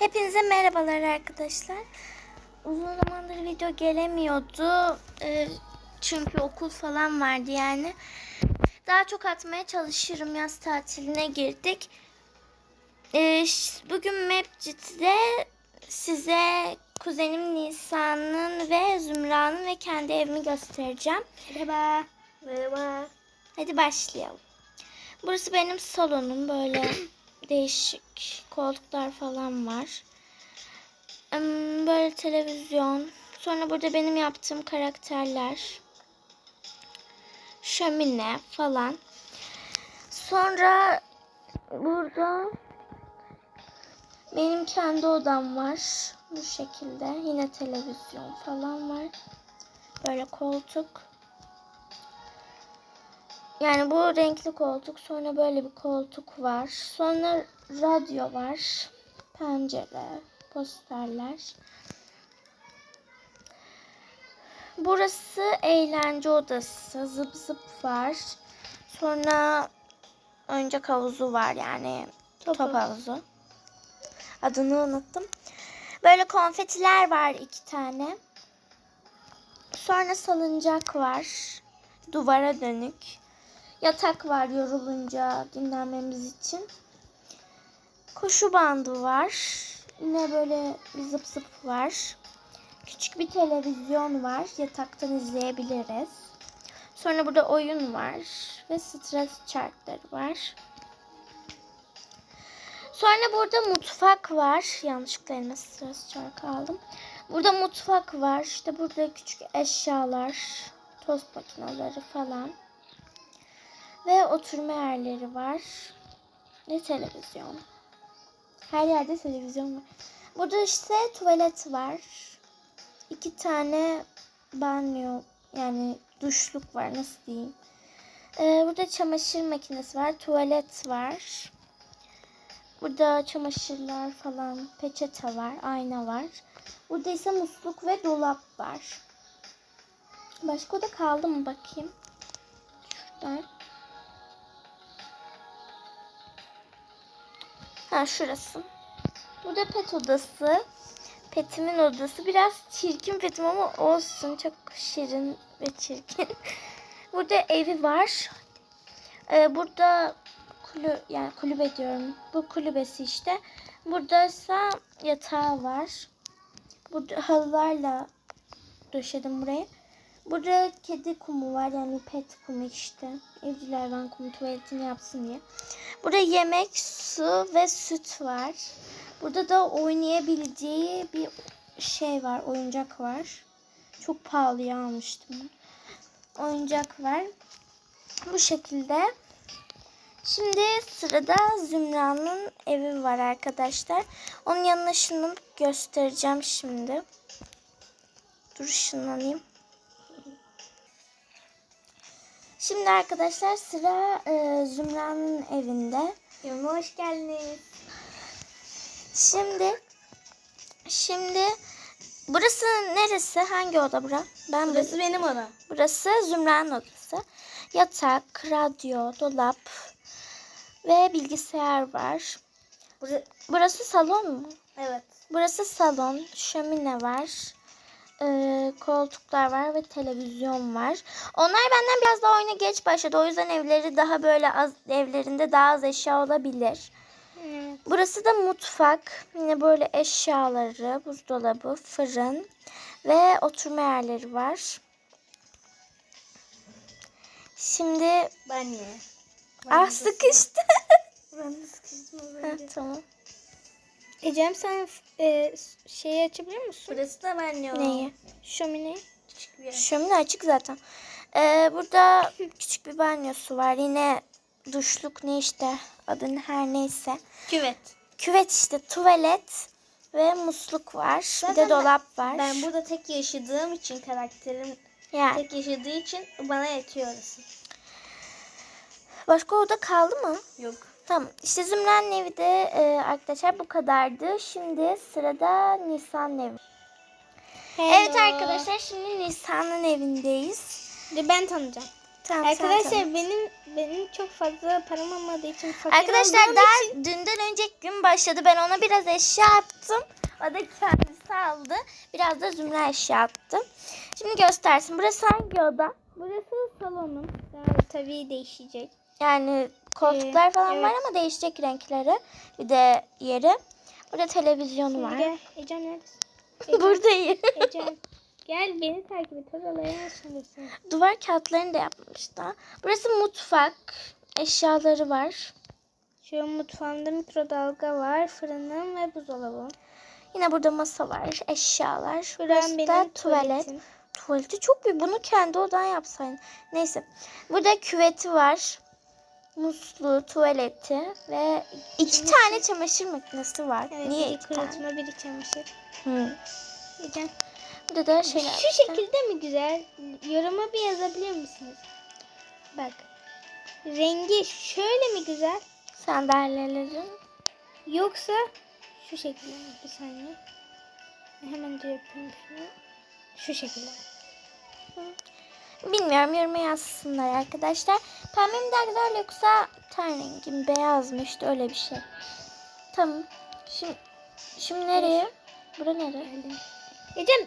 Hepinize merhabalar arkadaşlar. Uzun zamandır video gelemiyordu. Ee, çünkü okul falan vardı yani. Daha çok atmaya çalışırım. Yaz tatiline girdik. Ee, bugün Mapcit'te size kuzenim Nisa'nın ve Zümra'nın ve kendi evimi göstereceğim. Merhaba. Merhaba. Hadi başlayalım. Burası benim salonum. Böyle değişik koltuklar falan var. Böyle televizyon. Sonra burada benim yaptığım karakterler. Şömine falan. Sonra burada benim kendi odam var. Bu şekilde. Yine televizyon falan var. Böyle koltuk. Yani bu renkli koltuk. Sonra böyle bir koltuk var. Sonra radyo var. Pencere, posterler. Burası eğlence odası. Zıp zıp var. Sonra oyuncak havuzu var yani. Top, Top havuzu. Adını unuttum. Böyle konfetiler var iki tane. Sonra salıncak var. Duvara dönük. Yatak var yorulunca dinlenmemiz için. Koşu bandı var. Yine böyle bir zıp zıp var. Küçük bir televizyon var. Yataktan izleyebiliriz. Sonra burada oyun var. Ve stres çarkları var. Sonra burada mutfak var. Yanlışlıkla elime stres çarkı aldım. Burada mutfak var. İşte burada küçük eşyalar, tost makineleri falan. Ve oturma yerleri var. Ve televizyon. Her yerde televizyon var. Burada işte tuvalet var. İki tane banyo yani duşluk var nasıl diyeyim. Ee, burada çamaşır makinesi var. Tuvalet var. Burada çamaşırlar falan, peçete var, ayna var. Burada ise musluk ve dolap var. Başka oda kaldı mı bakayım. Şuradan. Ha şurası. Burada pet odası. Petimin odası. Biraz çirkin petim ama olsun. Çok şirin ve çirkin. Burada evi var. Ee, burada kulü yani kulübe diyorum. Bu kulübesi işte. Burada ise yatağı var. Burada halılarla döşedim burayı. Burada kedi kumu var yani pet kumu işte. Evcil hayvan kumu tuvaletini yapsın diye. Burada yemek, su ve süt var. Burada da oynayabileceği bir şey var, oyuncak var. Çok pahalıya almıştım. Oyuncak var. Bu şekilde. Şimdi sırada Zümra'nın evi var arkadaşlar. Onun yanına şunu göstereceğim şimdi. Dur ışınlanayım. Şimdi arkadaşlar sıra e, Zümra'nın evinde. Evime hoş geldiniz. Şimdi şimdi burası neresi? Hangi oda bura? Ben Burası benim odam. Burası Zümra'nın odası. Yatak, radyo, dolap ve bilgisayar var. Burası, Burası salon mu? evet. Burası salon, şömine var. Ee, koltuklar var ve televizyon var. Onlar benden biraz daha oyuna geç başladı. O yüzden evleri daha böyle az evlerinde daha az eşya olabilir. evet. Burası da mutfak. Yine böyle eşyaları, buzdolabı, fırın ve oturma yerleri var. Şimdi niye? ah sıkıştı. Ben de sıkıştım az Ha, tamam. Ecem sen e, şeyi açabilir misin? Burası da banyo. Neyi? Şömineyi. Küçük bir yer. Şömine açık zaten. Ee, burada küçük bir banyosu var. Yine duşluk ne işte adın her neyse. Küvet. Küvet işte tuvalet ve musluk var. bir Zaten de ben- dolap var. Ben burada tek yaşadığım için karakterim yani tek yaşadığı için bana yetiyor orası. başka oda kaldı mı? Yok. Tamam. İşte Zümra'nın evi de e, arkadaşlar bu kadardı. Şimdi sırada Nisan'ın evi. Evet arkadaşlar şimdi Nisan'ın evindeyiz. De ben tanıyacağım. Tamam, Arkadaşlar benim benim çok fazla param olmadığı için fakir Arkadaşlar daha için dünden önceki gün başladı. Ben ona biraz eşya attım. O da kendisi aldı. Biraz da Zümra eşya attım. Şimdi göstersin. Burası hangi oda? burası salonum. Yani tabii değişecek. Yani koltuklar Ee, falan var evet. ama değişecek renkleri. Bir de yeri. Burada televizyonu var. Gel Ecem neredesin? Buradayım. Ecem. Gel beni takip et. Oralara şimdi Duvar kağıtlarını da yapmışlar. Burası mutfak. Eşyaları var. Şu mutfağımda mikrodalga var, fırınım ve buzdolabım. Yine burada masa var. Eşyalar. Burası benim da tuvalet. tuvaletim. Tuvaleti çok büyük. Bunu kendi odan yapsaydın. Neyse. Burada küveti var. Musluğu, tuvaleti ve iki tane çamaşır makinesi var. Evet, Niye biri iki tane? kurutma, biri çamaşır. Hı. Ecem. Burada da şeyler. Şu şekilde mi güzel? Yoruma bir yazabilir misiniz? Bak. Rengi şöyle mi güzel? Sandalyelerin. Yoksa şu şekilde mi? Bir saniye. Hemen de yapayım şunu. Şu şekilde. Bilmiyorum yoruma yazsınlar arkadaşlar. Pembe mi daha güzel yoksa ten rengi mi? Beyaz mı işte öyle bir şey. Tamam. Şimdi, şimdi nereye? Bura nereye? Ecem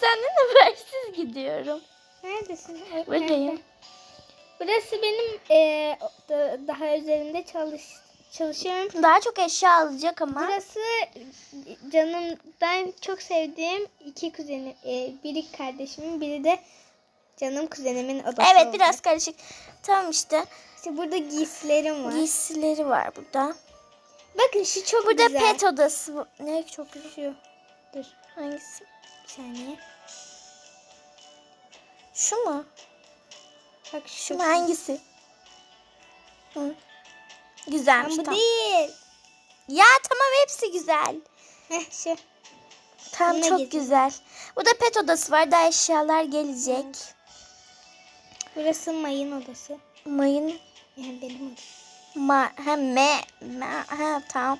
Senden habersiz gidiyorum. neredesin? Ay, Buradayım. nerede? Burası benim da- daha üzerinde çalış çalışıyorum. Daha çok eşya alacak ama. Burası canımdan çok sevdiğim iki kuzenim. eee, biri kardeşimin, biri de canım kuzenimin odası Evet oldu. biraz karışık. Tamam işte. İşte burada giysilerim var. Giysileri var burada. Bakın şu çok Burada güzel. pet odası. Ne çok güzel. Dur Hangisi? bir saniye. Şu mu? Bak Şu şu. mu? Hangisi? Hı. Güzelmiş bu tamam. değil. Ya tamam hepsi güzel. Heh şu. Tamam Buna çok getir. güzel. Burada pet odası var. Daha eşyalar gelecek. Burası mayın odası. Mayın Yani benim odam. ma ha me, me- ha tamam.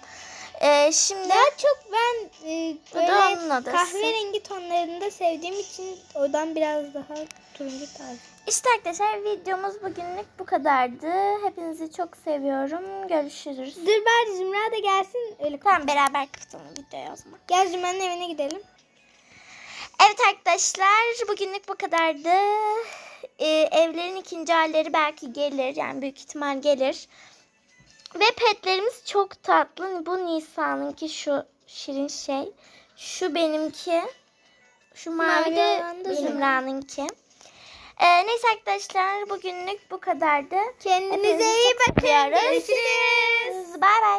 Ee, şimdi Daha çok ben e, böyle kahverengi tonlarında sevdiğim için odan biraz daha turuncu tarzı. İşte arkadaşlar videomuz bugünlük bu kadardı. Hepinizi çok seviyorum. Görüşürüz. Dur bari Zümra da gelsin öyle Tamam beraber kapatalım videoyu o zaman. Gel Zümra'nın evine gidelim. Evet arkadaşlar bugünlük bu kadardı. Ee, evlerin ikinci halleri belki gelir. Yani büyük ihtimal gelir. Ve petlerimiz çok tatlı. Bu Nisa'nınki şu şirin şey. Şu benimki. Şu mavi de Zümra'nınki. Ee, neyse arkadaşlar bugünlük bu kadardı. Kendinize Hepinizi iyi bakın. Görüşürüz. Bay bay.